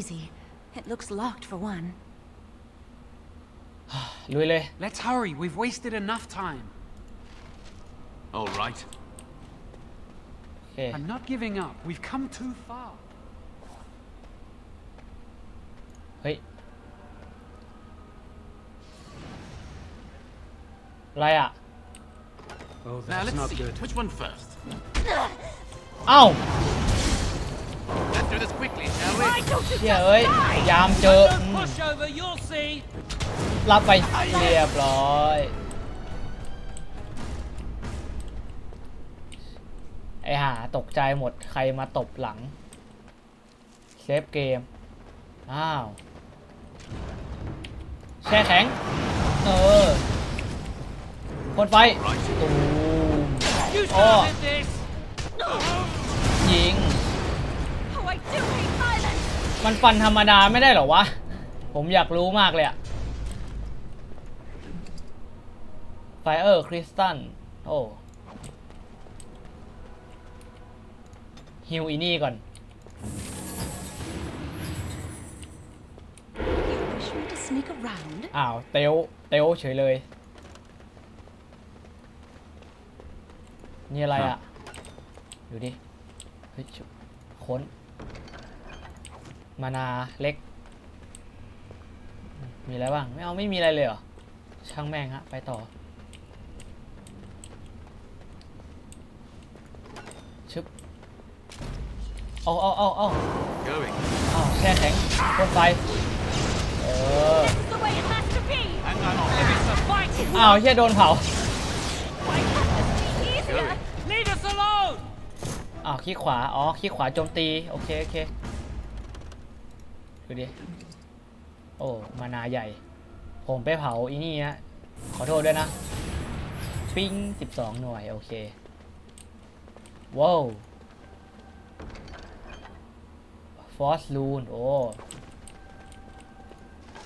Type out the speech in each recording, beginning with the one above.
easy. It looks locked for one. ลุยเลย Let's hurry. We've wasted enough time. All right. โอเค I'm not giving up. We've come too far. เฮ้ย อะไรอ่ะ Oh, Now that's let's not see. good. Which one first? เอ้า Let's Do this quickly, shall we? เชี่ยเอ้ยยามเจออืม over, you'll see. รับไปเรียบร้อยไอห่าตกใจหมดใครมาตบหลัง เซฟเกม อ้าว แช่แข็ง เออพ่นไฟตูม You Oh. started this. มันฟันธรรมดาไม่ได้เหรอวะ ผมอยากรู้มากเลยอะไฟเออร์คริสตันโอ้ฮิวอีนี่ก่อน You wish me to sneak around? อ้าว เตลเตลเฉยเลย นี่อะไรอะดูดิ เฮ้ยชุค้น มานาเล็ก มีอะไรบ้าง ไม่เอาไม่มีอะไรเลยเหรอ ช่างแม่งฮะ ไปต่อ ชึบเอาเอาเอาเอา Going. เอาแช่แข็งพ่นไฟ เออ This is the way it has to be! Hang on. If it's a fight, อ้าวเฮียโดนเผา Why can't this be easier? leave us alone. อ้าวขี้ขวา อ๋อขี้ขวาโจมตี โอเค โอเค ดูดิ โอ้ มานาใหญ่ ผมไปเผาอีนี่นะ ขอโทษด้วยนะ ปิ้ง12หน่วย โอเค ว้าวฟอสลูน โอ้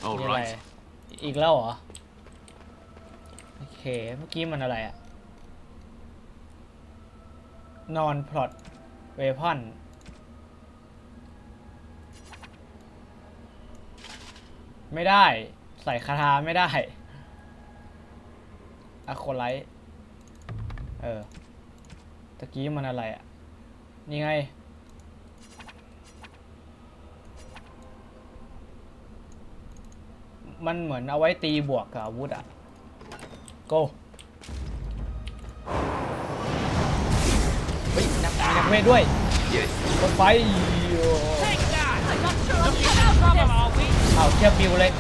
All นี่อะไร right. อีกแล้วเหรอ โอเค เมื่อกี้มันอะไรอะนอนพลอตเวพอน ไม่ได้ ใส่คาถาไม่ได้อะโคไลท์เออตะกี้มันอะไรอะนี่ไง มันเหมือนเอาไว้ตีบวกกับอาวุธอะโกเฮ้ยนักมีนักเวทด้วย Yes. คนไฟ Take that. I'm not sure I'll Looking get for out of trouble, this! are we? เอาเทียบบิวเลย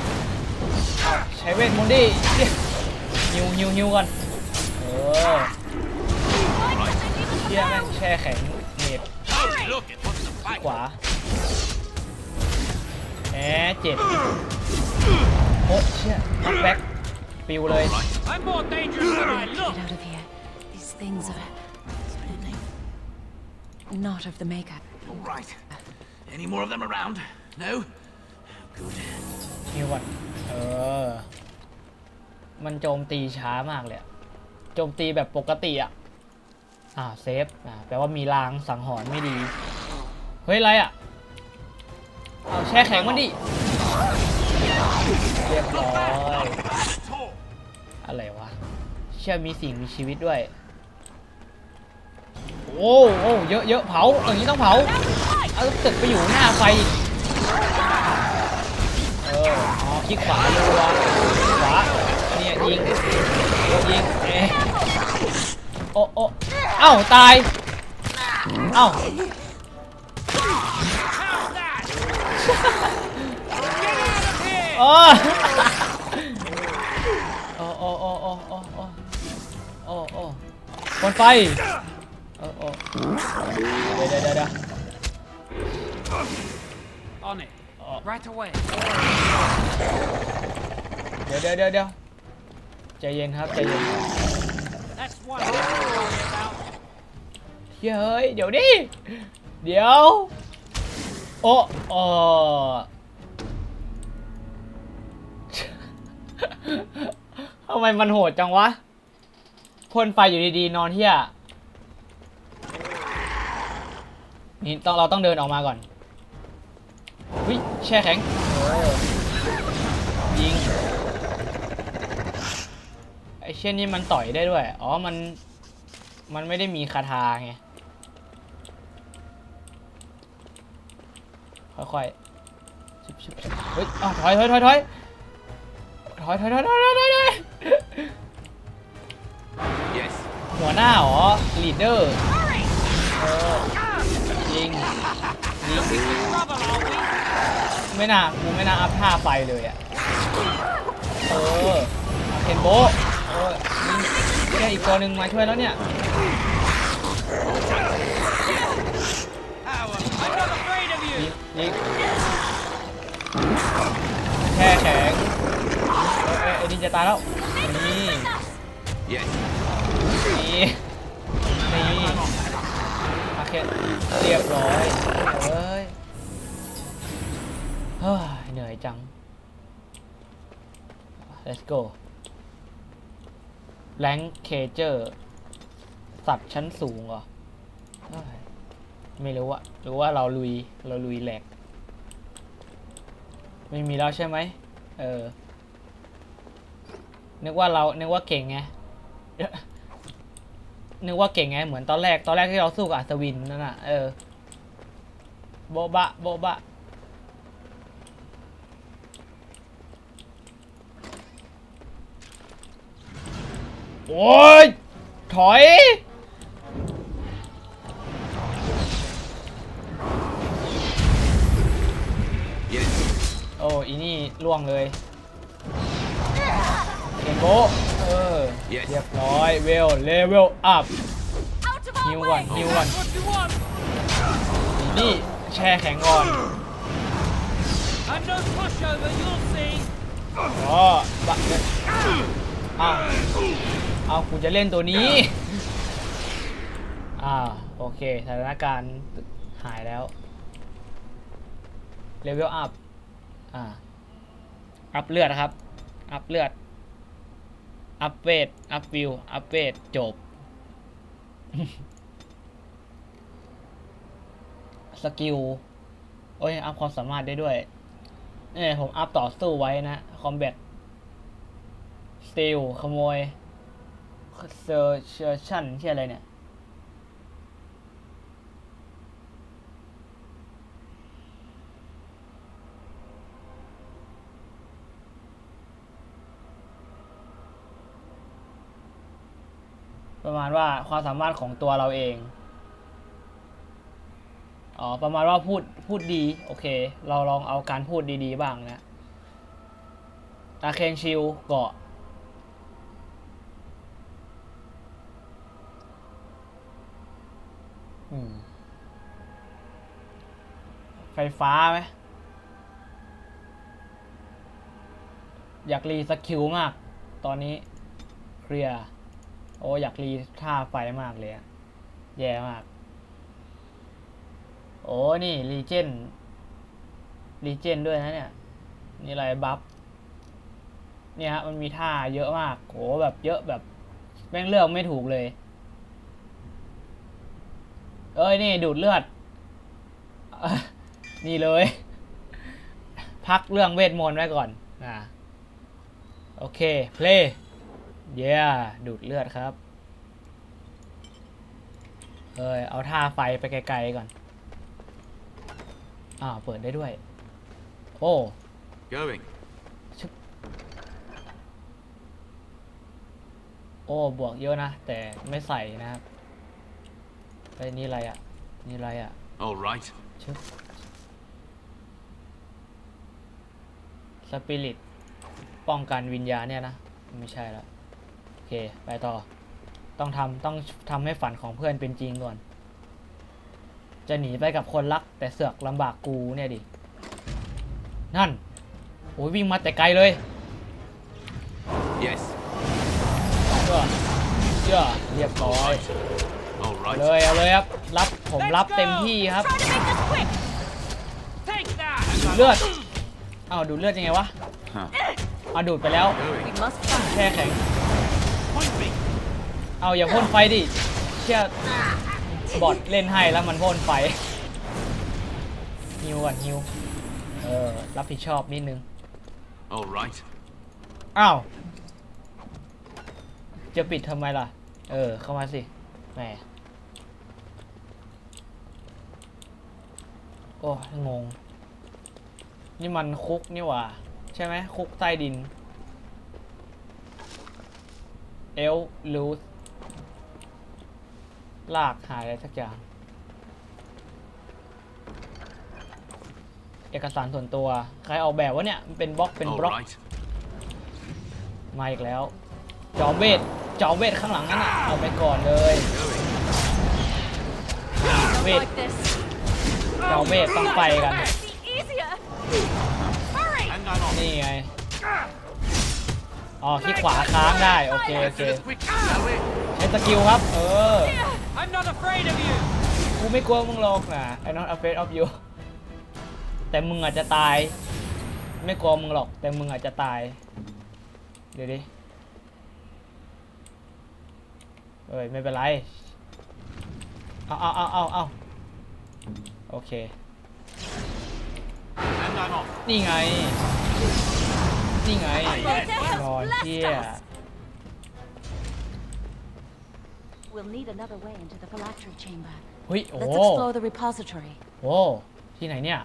เอาใช้เวทมนต์ดิฮิวฮิวฮิวก่อนเออ Why can't I leave us เทียแม่ง alone? แช่แข็งเน็ต Oh, look, it wants to fight. ขวาแหมเจ็บโอ้เชี่ยน็อกแบ็กปิวเลย I'm more dangerous than I Get look. out of here. These things are absolutely not of the makeup. All right. Any more of them around? No? Good. ฮิวก่อนเออ มันโจมตีช้ามากเลยอะโจมตีแบบปกติอะ อ่าเซฟ อ่าแปลว่ามีลางสังหรณ์ไม่ดี เฮ้ย อะไรอะ เอาแช่แข็งมันดิ เรียบร้อย อะไรวะ เชื่อมีสิ่งมีชีวิตด้วย โอ้โอ้เยอะเยอะเผาอย่างนี้ต้องเผา เอาตึกไปอยู่หน้าไฟ อ๋อคลิกขวารัวขวาเนี่ยยิงยิงเอะโอ้โอ้เอ้าตายเอ้าโอ้โอ้โอ้โอ้โอ้โอ้โอ้โอ้โอ้คนไฟโอ้โอ้เดี๋ยวเดี๋ยวเดี๋ยวเดี๋ยว On it. Right away. เดี๋ยวเดี๋ยวเดี๋ยวเดี๋ยวใจเย็นครับใจเย็น That's one thing to worry about. เฮ้ยเดี๋ยวดิเดี๋ยว โอ้โอ้ทำไมมันโหดจังวะพ่นไฟอยู่ดีๆ นอนเที่ยนี่ต้องเราต้องเดินออกมาก่อนวิช แช่แข็งเออยิงไอเช่นนี้มันต่อยได้ด้วย อ๋อ มัน มันไม่ได้มีคาถาไง ค่อยๆชิบชิบชิบเฮ้ยอ้าวถอยถอยถอยถอยถอยถอยถอยถอยถอยถอยถอย Yes. หัวหน้าเหรอลีดเดอร์เออยิงยิง Trouble, are we? ไม่น่ากูไม่น่าอัพท่าไฟเลยอะเออเห็นโบะเออยิงเนี่ยอีกตัวหนึ่งมาช่วยแล้วเนี่ย I'm not afraid of ยิ you. งยิงแช่แข็งเอ้ยไอ้ดินจะตายแล้ว นี่ นี่ นี่โอเคเรียบร้อยเอ้ย ฮ้ยเหนื่อยจัง let's go แรงเคเจอร์สัตว์ชั้นสูงเหรอ ไม่รู้อะหรือว่าเราลุย เราลุยแหลก ไม่มีแล้วใช่ไหม เออ นึกว่าเรา นึกว่าเก่งไง นึกว่าเก่งไง เหมือนตอนแรก ตอนแรกที่เราสู้กับอัศวินนั่นน่ะ เออ โบบะ โบบะ โอ้ย ถอย Yes. โอ้อีนี่ล่วงเลยเกมโบะเออ Yes. เรียบร้อย เวล เลเวล อัพ Out of ฮิ our วก่อน way! ฮิวก่อน What do you want? นี่ แช่แข็งก่อน I'm no pushover, you'll see. อ๋อบักเลยอ้าว เอากูจะเล่นตัวนี้ อ่า โอเค สถานการณ์หายแล้ว เลเวลอัพ อ่า อัพเลือดนะครับ อัพเลือด อัพเวท อัพวิว อัพเวท จบ สกิล โอ้ย อัพความสามารถได้ด้วย เนี่ยผมอัพต่อสู้ไว้นะ คอมแบทสติลขโมย เซอร์เชชั่นที่อะไรเนี่ย ประมาณว่าความสามารถของตัวเราเอง อ๋อ ประมาณว่าพูดพูดดี โอเค เราลองเอาการพูดดีๆบ้างนะตาเคนชิลเกาะ อืม ไฟฟ้าไหมอยากรีสกิลมาก ตอนนี้เคลียร์โอ้อยากรีท่าไฟมากเลยแย่มาก โอ้นี่รีเจนรีเจนด้วยนะเนี่ย นี่อะไรบัฟเนี่ยฮะมันมีท่าเยอะมากโหแบบเยอะแบบแม่งเลือกไม่ถูกเลย เอ้ยนี่ดูดเลือด นี่เลย พักเรื่องเวทมนต์ไว้ก่อนอ่าโอเค เพลย์เย้ดูดเลือดครับเอ้ยเอาท่าไฟไปไกลๆก่อน อ่าวเปิดได้ด้วย โอ้ Going. โอ้ บวกเยอะนะ แต่ไม่ใส่นะครับไอ้ยนี่อะไรอะ นี่อะไรอะ All right. ชึบ สปิริต ป้องกันวิญญาณเนี่ยนะ ไม่ใช่แล้วโอเค ไปต่อ ต้องทำต้องทำให้ฝันของเพื่อนเป็นจริงก่อน จะหนีไปกับคนรัก แต่เสือกลำบากกูเนี่ยดิ นั่น โอ้ยวิ่งมาแต่ไกลเลย Yes. เชื่อเชื่อเรียบร้อย All เอา right. เลยเอาเลยครับ รับผมรับเต็มที่ครับ Try to make this quick! Take that. ดูดเลือด เอาดูดเลือดยังไงวะ Huh. เอาดูดไปแล้ว Going. We must find แช่แข็ง Point me. เอาอย่าพ่นไฟดิ เชื่อบอทเล่นให้แล้วมันพ่นไฟฮิวก่อนฮิวเอเออรับผิดชอบนิดนึง All right. อ้าว จะปิดทำไมล่ะ เออ เข้ามาสิ แหม โอ้ยงง นี่มันคุกนี่หว่า ใช่ไหมคุกใต้ดินเอลลูสลากหายอะไรสักอย่าง เอกสารส่วนตัว ใครออกแบบวะเนี่ย มันเป็นบล็อกเป็น All บล็อก right. มาอีกแล้ว จอมเวท จอมเวทข้างหลังนั่นน่ะ เอาไปก่อนเลย Going. Wait. Like this. จอมเวทต้องไปกัน นี่ไง อ๋อที่ขวาค้างได้ โอเค โอ Let's เค do this quick, shall we? ใช้สกิลครับ เออ I'm not afraid of you. กูไม่กลัวมึงหรอกนะ I not afraid of you แต่มึงอาจจะตาย ไม่กลัวมึงหรอก แต่มึงอาจจะตาย เดี๋ยวดิ เอ้ย ไม่เป็นไร เอาเอาเอาเอาเอาโอเค Hang on off. นี่ไง นี่ไง Let นอน us เที่ย blast us. We'll need another way into the phylactery chamber. เฮ้ย โอ้ Let's explore the repository. โอ้ที่ไหนเนี่ย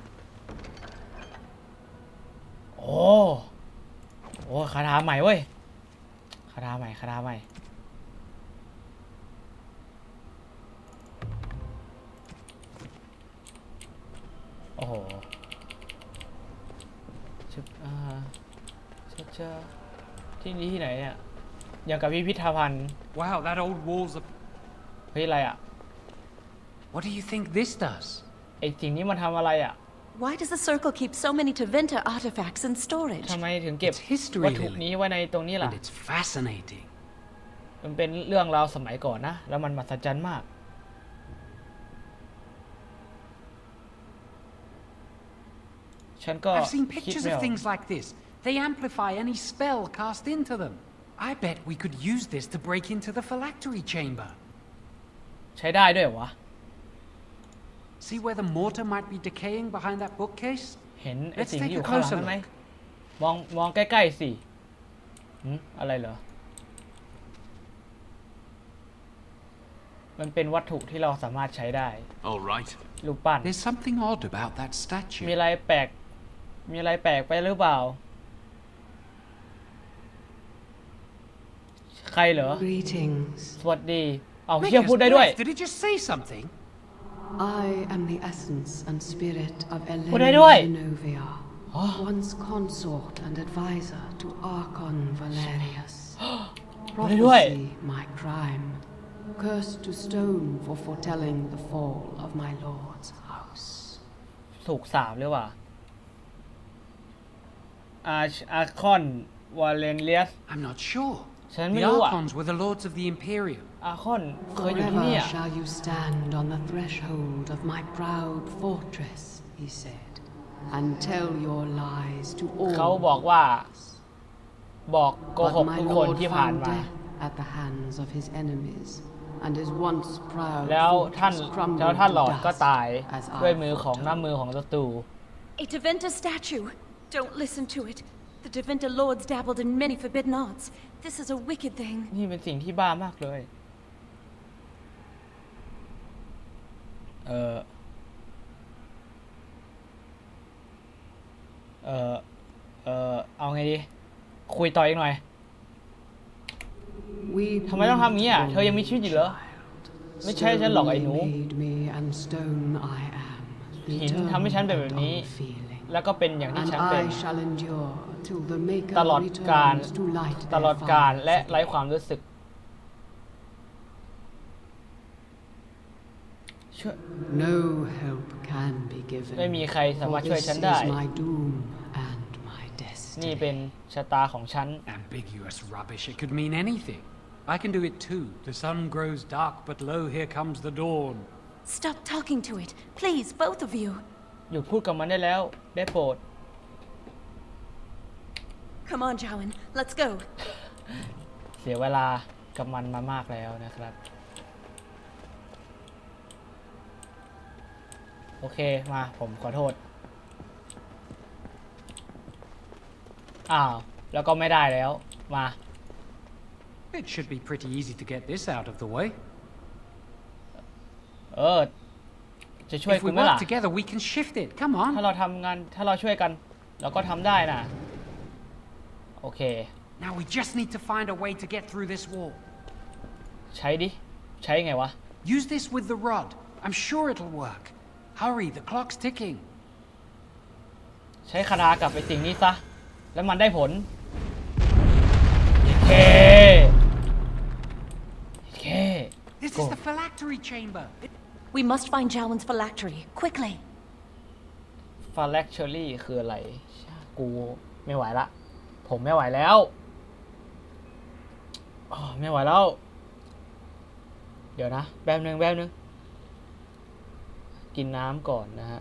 โอ้ โอ้คาถาใหม่เว้ยคาถาใหม่คาถาใหม่ โอ้โหชึบอ่า ชะชะที่นี่ที่ไหนเนี่ย อย่างกับพิพิธภัณฑ์ Wow, that old wall's a. เฮ้ยอะไรอะ What do you think this does? ไอสิ่งนี้มันทำอะไรอะ Why does the circle keep so many Tevinter artifacts in storage? ทำไมถึงเก็บ It's history, วัตถุ Lily. นี้ไว้ในตรงนี้ล่ะ And it's fascinating. มันเป็นเรื่องราวสมัยก่อนนะ แล้วมันมหัศจรรย์มาก ฉันก็ I've seen คิด pictures ไม่อ of อก things like this. They amplify any spell cast into them. I bet we could use this to break into the phylactery chamber. ใช้ได้ด้วยเหรอวะ See where the mortar might be decaying behind that bookcase? เห็นไอ้ Let's สิ่ง take ที่อยู่ a ข้างหลัง closer นั้นไหม look. มองมองใกล้ๆสิหืมอะไรเหรอ มันเป็นวัตถุที่เราสามารถใช้ได้ All right. รูปปั้น There's something odd about that มี statue. อะไรแปลก มีอะไรแปลกไปหรือเปล่า ใครเหรอ Greetings. สวัสดี เอาเชี่ย Maker's พูดได้ด้วย breath, Did he just say something? I am the essence and spirit of What did I do? Elena Genovia, once consort and advisor to Archon Valerius. What did I do? Prophecy, my crime. Cursed to stone for foretelling the fall of my lord's house. ถูกสาบหรือเปล่าอาอาคอนวาเลนเลียส I'm not sure. ฉัน The ไม่รู้อ่ะ Archons were the lords of the Imperium. อาคอนเคยอยู่ที่ Forever นี่อ่ะ shall you stand on the threshold of my proud fortress, he said, and tell your lies to all. เขาบอกว่า บอกโกห But ก my ทุกคน lord ที่ผ่าน found มา death at the hands of his enemies, and his once proud แล้วท่าน fortress crumbled แล้วท่านหลอด to ก็ dust ตาย as I ด้วยมือของ foretold. น้ำมือของศัตรู A Tevinter statue. Don't listen to it. The Tevinter lords dabbled in many forbidden arts. This is a wicked thing. นี่เป็นสิ่งที่บ้ามากเลย เออเออเออเอาไงดี คุยต่ออีกหน่อย Weep ทำไมต้องทำอย่างนี้อะ เธอยังมีชีวิตอยู่เหรอ child. ไม่ใช่ฉันหรอกไอ้หนู Stone made me and stone I am. the หิน eternal ทำให้ฉันเป็นแบบนี้ and unfeeling. แล้วก็เป็นอย่างที่ And ฉันเป็น I shall endure till the Maker ตลอดการ returns to light ตลอด their การ fires และไร้ again. ความรู้สึกช่วย No help can be given. ไม่มีใครสามารถ for ช่วย this ฉันได้ is my doom and my นี่เป็น destiny. ชะตาของฉัน Ambiguous rubbish. It could mean anything. I can do it too. The sun grows dark, but lo, here comes the dawn. Stop talking to it. Please, both of you. หยุดพูดกับมันได้แล้ว ได้โปรด Come on, Jowan. Let's go. เสียเวลากับมันมามากแล้วนะครับ โอเคมาผมขอโทษ อ้าว แล้วก็ไม่ได้แล้ว มา It should be pretty easy to get this out of the way. เออ จะช่วย If คุ we ณไหม work ล่ะ together, we can shift it. Come on. ถ้าเราทำงานถ้าเราช่วยกัน เราก็ทำได้นะ โอเค Now we just need to find a way to get through this wall. ใช้ดิ ใช้ไงวะ Use this with the rod. I'm sure it'll work. Hurry, the clock's ticking. ใช้คาถากับไอ้สิ่งนี้ซะ แล้วมันได้ผลเคเค This Go. is the phylactery chamber. It- We must find Jowen's phylactery, quickly. ฟาแลกเชอรี่คืออะไร กูไม่ไหวละ ผมไม่ไหวแล้วไม่ไหวแล้ว เดี๋ยวนะแป๊บนึงแป๊บนึง กินน้ำก่อนนะฮะ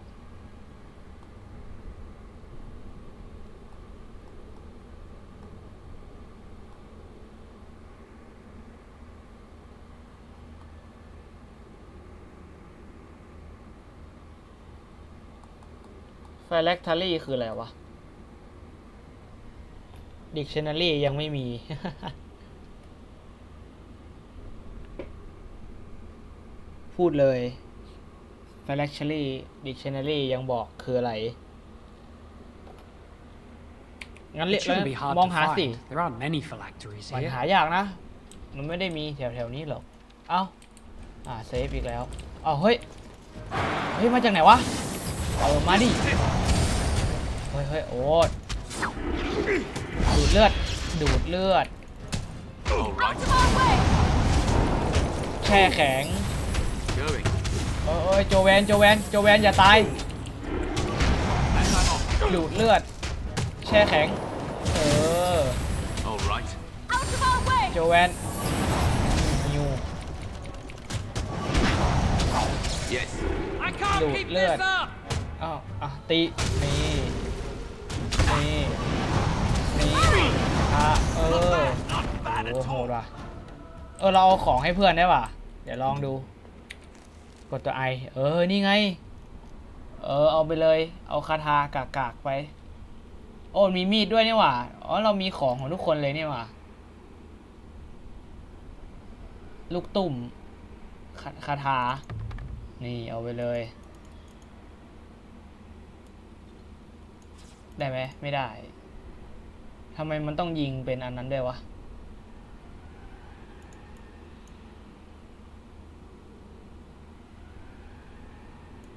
ไฟลกทารี่คืออะไรวะ ดิกชันนารียังไม่มี พูดเลยไฟแลกช a รี่ดิกชันนารียังบอกคืออะไร งั้นเรีย It ก shouldn't be hard มอง to หาสิ find. There aren't many phylacteries มัน here. หายากนะ มันไม่ได้มีแถวๆนี้หรอก เอ้า อ่าเซฟอีกแล้ว เอ้าเฮ้ย เฮ้ย มาจากไหนวะ เอามาดิ เฮ้ยเฮ้ยโอ้ดู ดเลือด ดูดเลือด แช่แข็ง Going. เอ้ยเอ้ยโจแวน โจแวน โจแวนอย่าตาย ดูดเลือด แช่แข็ง เออ โจแวนยู Yes. I can't Lord, keep Lord. this up! อ้าวอะตี นี่ นี่ นี่อะเออโอ้ at โห all. ว่ะเออเราเอาของให้เพื่อนได้ป่ะ เดี๋ยวลองดู กดตัวไอ เออ นี่ไง เออ เอาไปเลย เอาคาถากากากๆไป โอ้มีมีดด้วยนี่หว่า อ๋อ เรามีของของทุกคนเลยนี่หว่า ลูกตุ่มคาคาถา นี่เอาไปเลย ได้ไหม ไม่ได้ ทำไมมันต้องยิงเป็นอันนั้นด้วยวะ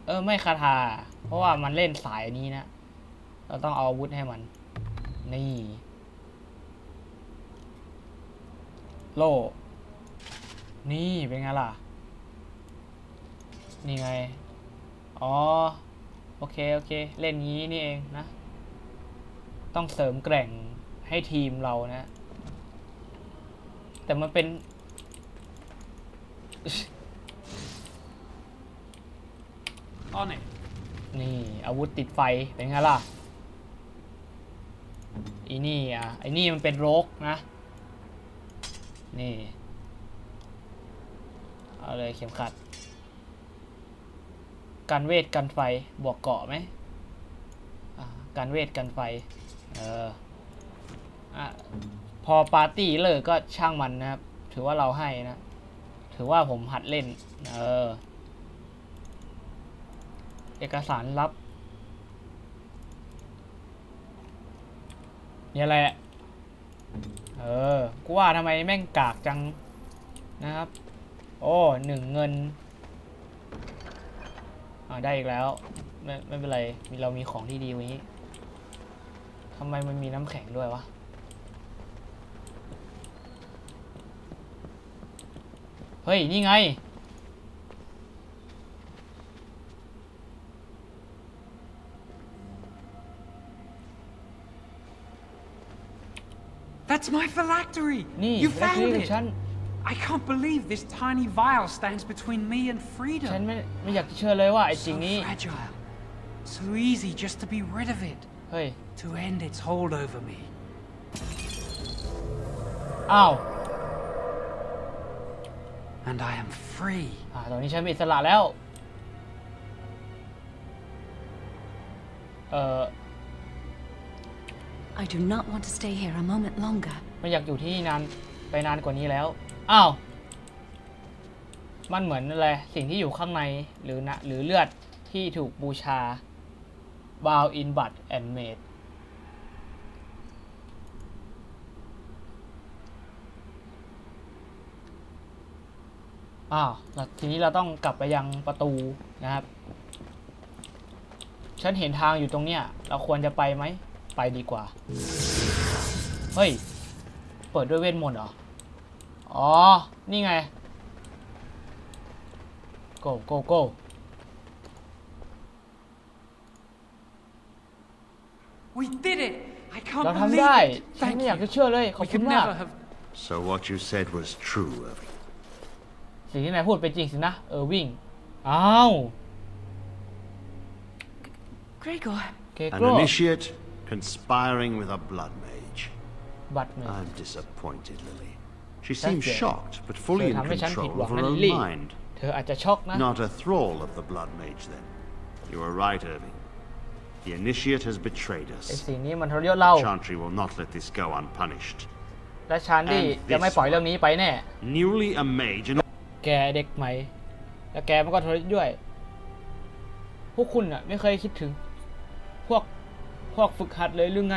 เออ ไม่คาถา เพราะว่ามันเล่นสายนี้นะ เราต้องเอาอาวุธให้มัน นี่ โล่ นี่ เป็นไงล่ะ นี่ไง อ๋อ โอเค โอเค เล่นงี้นี่เองนะ ต้องเสริมแกร่ง ให้ทีมเรานะ แต่มันเป็น On it. นี่อาวุธติดไฟเป็นไงล่ะอีนี่อะไอ้นี่มันเป็นโรกนะ นี่เอาเลยเข็มขัด การเวทกันไฟบวกเกาะไหมอ่าการเวทกันไฟ เออ อะพอปาร์ตี้เลิกก็ช่างมันนะครับ ถือว่าเราให้นะ ถือว่าผมหัดเล่น เออ เอกสารลับนี่แหละ เออ กูว่าทำไมแม่งกากจังนะครับ โอ้หนึ่งเงิน อ่าได้อีกแล้ว ไม่ไม่เป็นไร เรามีของที่ดีกว่านี้ทำไมมันมีน้ำแข็งด้วยวะ เฮ้ย นี่ไง That's my phylactery! นี่ you แบล็ค found ของ it! ฉัน I can't believe this tiny vial stands between me and ฉัน freedom. ไม่ไม่อยากจะเชื่อเลยว่าไอ้สิ่ง So นี้ fragile. So easy just to be rid of it. เฮ้ย To end its hold over me. อ้าว And I am free. อ่าตอนนี้ฉันมีอิสระแล้ว เอ่อ I do not want to stay here a moment longer. ไม่อยากอยู่ที่นี่นานไปนานกว่านี้แล้ว อ้าว มันเหมือนอะไร สิ่งที่อยู่ข้างในหรือนะหรือเลือดที่ถูกบูชา bow in blood and made อ้าวแล้วทีนี้เราต้องกลับไปยังประตูนะครับ ฉันเห็นทางอยู่ตรงเนี้ย เราควรจะไปไหม ไปดีกว่า เฮ้ย เปิดด้วยเวทมนต์เหรอ อ๋อ นี่ไง go go go We did it! I can't เราทำ believe ได้ it! ฉัน Thank ไม่อยากจะ you. เชื่อเลย ขอบ We คุ could ณมาก never have. So what you said was true, Irving. สิ่งที่นายพูดเป็นจริงสินะ เออวิ่ง อ้าว Gregor, เก An โกร initiate conspiring with a blood mage. บัตรเม I'm disappointed, Lily. She That's seems it. shocked, but fully in เธอทำให้ฉันผิด control หวั of ง her นะลิล own ลี่ mind. เธออาจจะช็อกนะ Not a thrall of the blood mage, then. You were right, Irving. The initiate has betrayed ไอ้ us. สิ่งนี้มันทรยศเรา Chantry will not let this go unpunished. และชานดี้ And จะไม่ this ปล่อยเรื่องนี้ไปแน่ Newly a mage and แกเด็กใหม่และแกมันก็ทรยศด้วย พวกคุณอะไม่เคยคิดถึง พวกพวกฝึกหัดเลยหรือไง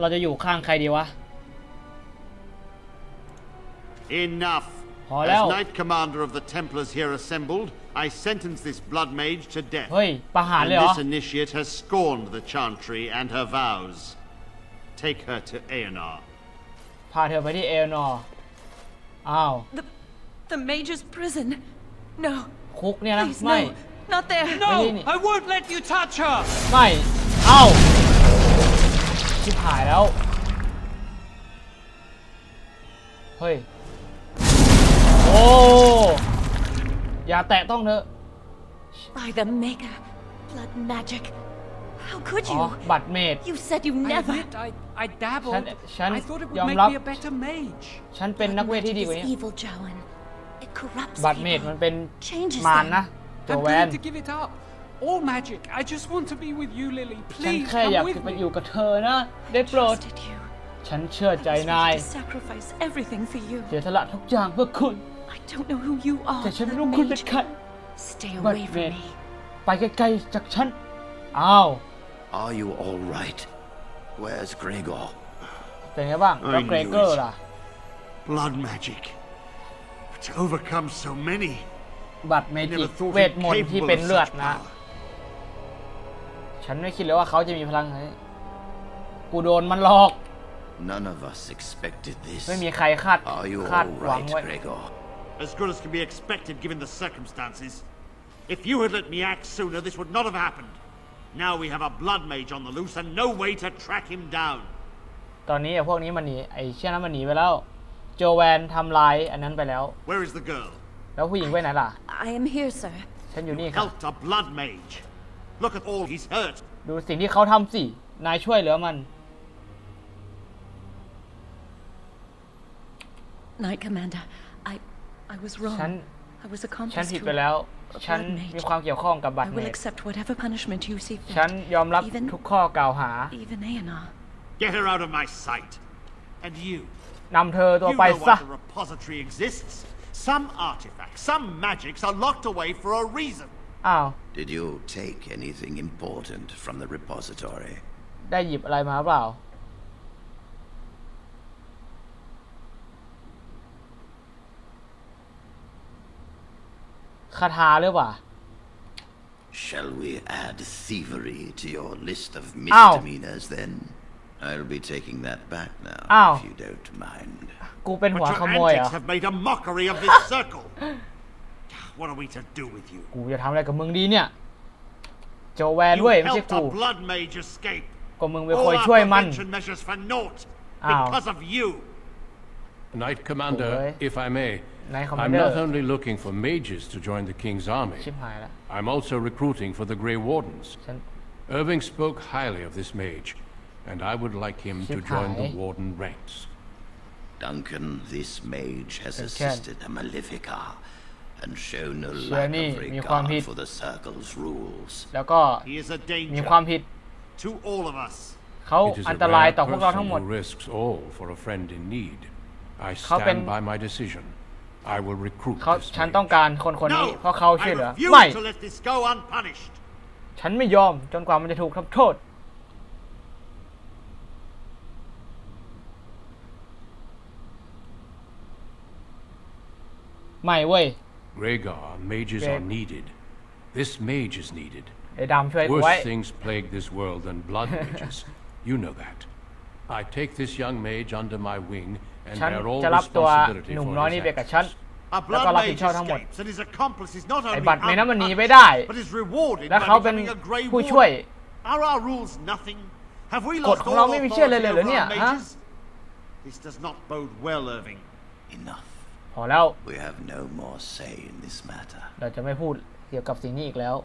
เราจะอยู่ข้างใครดีวะ Enough! Hồi As leo. Knight Commander of the Templars here assembled, I sentence this blood mage to death. เฮ้ยประหาร And เลยเหรอ this initiate has scorned the Chantry and her vows. Take her to Aeonar. พาเธอไปที่เอลนอร์ อ้าว the the mage's prison. No, คุกเนี่ยนะ please, ไม่ no, not there. No! Really? I won't let you touch her! ไม่เอ้าชิบหายแล้ว เฮ้ย โอ้ อย่าแตะต้องเถอะ By the maker, blood magic. How could อ๋อ you? บัตรเมด You said you I never. admit I, I dabbled. Shan- Shan- I thought it would yom make lap. me a better mage. ฉันเป็นนักเวทที่ดี Magic กว่า is นี้ evil, Joan. It corrupts บัตรเมด people. มันเป็น Changes มาร them. นะโจ I'm แวน willing to give it up. All magic. I just want to be with you, Lily. ฉัน Please แค่อยาก come จะ with ไป me. อยู่กับเธอนะ ได้โปรด Trusted you. ฉันเชื่อใจ I was นาย ready to sacrifice everything for you. เสียสละทุกอย่างเพื่อคุณ I don't know who you are. แต่ฉันไม่ blood รู้คุณเป็น mage. ใคร Stay But away from wait. me. ไปไกลๆจากฉัน อ้าว Are you all right? Where's Gregor? เป็นไงบ้าง I แล้วเกร knew เกอร์ it. ล่ะ Blood magic. To overcome so many. บัตรเม I จิ never ก thought เว him ทมนต์ที่ capable เป็น of เลือด such นะ power. ฉันไม่คิดเลยว่าเขาจะมีพลังนี้กูโดนมันหลอก None of us expected this. ไม่มีใครคาด Are you คาด all หวัง right, ไว้ Gregor? As good as can be expected given the circumstances. If you had let me act sooner, this would not have happened. Now we have a blood mage on the loose and no way to track him down. ตอนนี้ไอ้พวกนี้มันหนี ไอ้เชี่ยนั้นมันหนีไปแล้ว โจแวนทำลายอันนั้นไปแล้ว Where is the girl? แล้วผู้หญิงไปไหนล่ะ I am here, sir. ฉันอยู่นี่ครับ Helped a blood mage. Look at all he's hurt. ดูสิ่งที่เขาทำสิ นายช่วยเหลือมัน Knight Commander, I I was wrong. ฉัน I was ฉัน accomplice ผิด to ไป a แล้ว a ฉัน blood mage. มีความเกี่ยวข้องกับบัต I รเม will ด accept whatever punishment you see fit. ฉันยอมรับ Even ทุกข้อกล่าวหา even Aenar. Get her out of my sight. And you. นำเธอตัว You ไป know ซะ why the repository exists. Some artifacts, some magics are locked away for a reason. อ้าว Did you take anything important from the repository? ได้หยิบอะไรมาเปล่า คาถาหรือเปล่า Shall we add thievery to your list of Ow. misdemeanors then? I'll be taking that back now, Ow. if you don't mind. กูเป็นหัว But ข your โมยเหรอ antics have made a mockery of this circle. What are we to do with you? กูจะทำอะไรกับมึงดีเนี่ย โจแวน You เว้ยไม่ใช่ helped กู a blood mage escape. ก็มึงไป All คอย our ช่วยมัน prevention measures for naught. Ow. Because of you. Knight Commander, Okay. if I may, Knight I'm Commander. not only looking for mages to join the King's army, ชิบหายแล้ว I'm also recruiting for the Grey Wardens. ฉัน Irving spoke highly of this mage, and I would like him to Ship join the high. Warden ranks. Duncan, this mage has Okay. assisted a Malefica and shown no Sure, lack ni, of miความ regard ผิด for the Circle's rules. แล้วก็ He is a มี danger ความผิด to all of us. เขา It is อัน a ตราย rare ต่อพวกเราทั้ง person หมด who risks all for a friend in need. I เขาเป็น stand by my decision. I will recruit เขา this ฉัน mage. ต้องการคนคนนี้ No! เพราะเขาช่วย I เหลือ refuse ไม่ to let this go unpunished. ฉันไม่ยอมจนกว่ามันจะถูกทำโทษ ไม่เว้ย Rhaegar, mages Greg. are needed. This mage is needed. ไอ้ดำช่วยกูไว้ Worse things plague this world than blood mages. You know that. I take this young mage under my wing and ฉัน bear all จะรับตัว responsibility หนุ่ม for น้อย his นี่ไปกับฉัน actions. A แล้วก็ blood รับผิด mage ชอบทั้งหมด escapes, and his accomplice is not ไอ้ only บัตรในนั้นมันหนี unpunished, ไม่ได้ but is rewarded และ by เขาเป็น becoming a Grey ผู้ช่วย Warden. Are our rules nothing? Have we กฎ lost ของเรา all ไม่มีเชื่อเลย authority เลยเหรอ over เนี่ย our ฮะ mages? This does not bode well, Irving. Enough. พอแล้ว We have no more say in this matter. เราจะไม่พูดเกี่ยวกับสิ่งนี้อีกแล้ว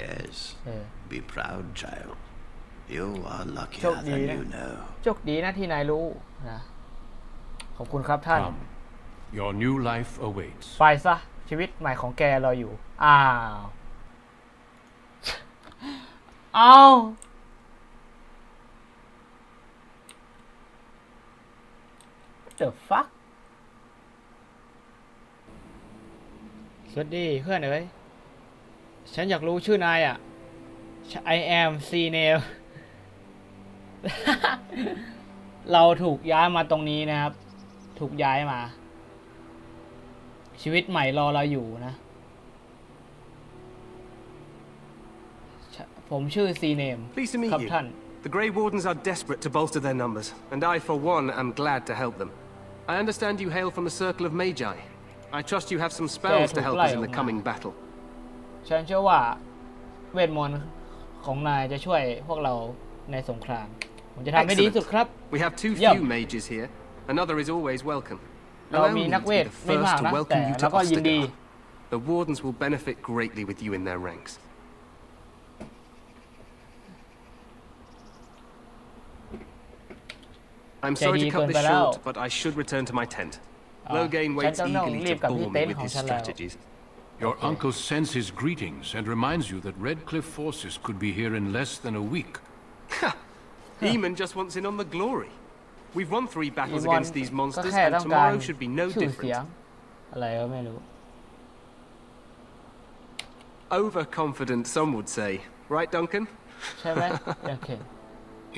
Yes. เออ Be proud, child. You are luckier Chúc than gì đó. you know. โชคดีนะที่นายรู้นะขอบคุณครับท่าน Come. Your new life awaits. ไปซะ ชีวิตใหม่ของแกรออยู่ อ้าว เอา What the fuck สวัสดีเพื่อนเอ้ย ฉันอยากรู้ชื่อนายอะ I am C name เราถูกย้ายมาตรงนี้นะครับ ถูกย้ายมา ชีวิตใหม่รอเราอยู่นะ ผมชื่อซีเนม Pleased to meet ครับ you. ท่าน The Grey Wardens are desperate to bolster their numbers, and I, for one, am glad to help them. I understand you hail from the Circle of Magi. I trust you have some spells to help us in the coming battle. ฉันเชื่อว่า เวทมนต์ของนายจะช่วยพวกเราในสงคราม ผมจะทำให้ดีที่สุดครับ We have too Yum. few mages here. Another is always welcome. เรา Allow มี me นัก to เว be ท the ไม่มาก first to นะ แต่ welcome you เรา to ก็ยินดี Ostagar. The Wardens will benefit greatly with you in their ranks. I'm sorry to Jadi cut this ikut short, balau. but I should return to my tent. Ah, Loghain saya waits tak tahu eagerly leave to kat bore ni me tent withของ his ฉันแล้ว strategies. Your uncle sends his greetings and reminds you that Redcliffe forces could be here in less than a week. Eamon just wants in on the glory. We've won three อี battles วอน against these ก็ monsters, แค่ and ต้องการ tomorrow should be no ชื่อเสียง different. อะไรก็ไม่รู้ Overconfident, some would say. Right, Duncan? ใช่ไหมโอเค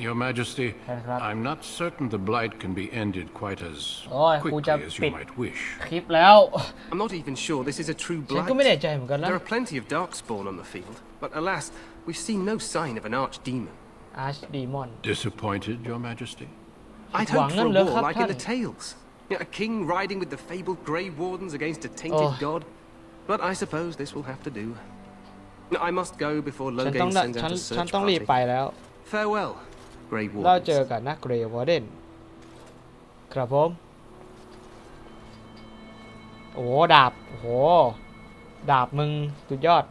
Your Majesty, Herr I'm not certain the blight can be ended quite as Ôi, quickly cô cha as you bịt. might wish. คลิปแล้ว I'm not even sure this is a true ฉันก็ไม่แน่ blight. ใจเหมือนกันนะ There are plenty of darkspawn on the field, but alas, we've seen no sign of an archdemon. อาร์ชดีมอน Disappointed, Your Majesty? I'd Wang hoped for a lơ war khắp like in thân. the tales. You know, a king riding with the fabled Grey Wardens against a tainted Oh. god. But I suppose this will have to do. I must go before ฉันต้อ Loghain ง sends ฉัน out a ฉัน search ต้องรีบ party. ไปแล้ว Farewell, Grey เราเจอ Wardens. กันนะเกรย์วอร์เดนครับผม โอ้โหดาบ โอ้โห ดาบมึงสุดยอด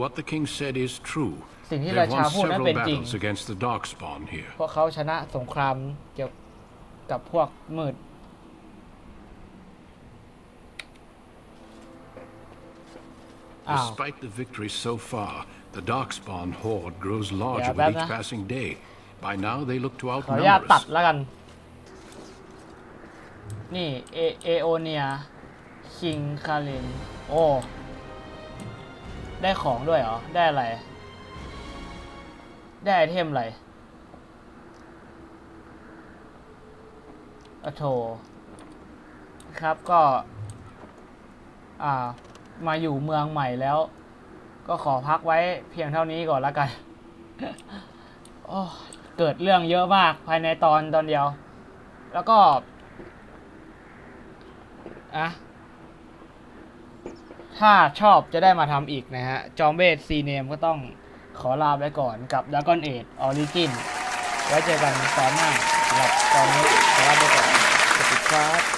What the king said is true. สิ่งที่ They've ราชา won พูดนั้น several เป็นจริง battles against the Darkspawn here. พวกเขาชนะสงครามเกี่ยวกับพวกมืด อ้าว Despite the victory so far, the Darkspawn horde grows larger Yeah, with each Baba. passing day. By now, they look to ขออนุญาต outnumber ตัด us. แล้วกัน นี่เอเอโอเนียคิงคารินโอ้ได้ของด้วยเหรอ ได้อะไร ได้ไอเทมอะไรอโถครับก็ อ่า มาอยู่เมืองใหม่แล้ว ก็ขอพักไว้เพียงเท่านี้ก่อนละกันโอ้เกิดเรื่องเยอะมากภายในตอนตอนเดียว แล้วก็ อะถ้าชอบจะได้มาทำอีกนะฮะ จอมเบสซีเนมก็ต้องขอลาไปก่อนกับ Dragon Age Origin ไว้เจอกันตอนหน้าสำหรับตอนนี้ขอลาไปก่อนสวัสดีครับ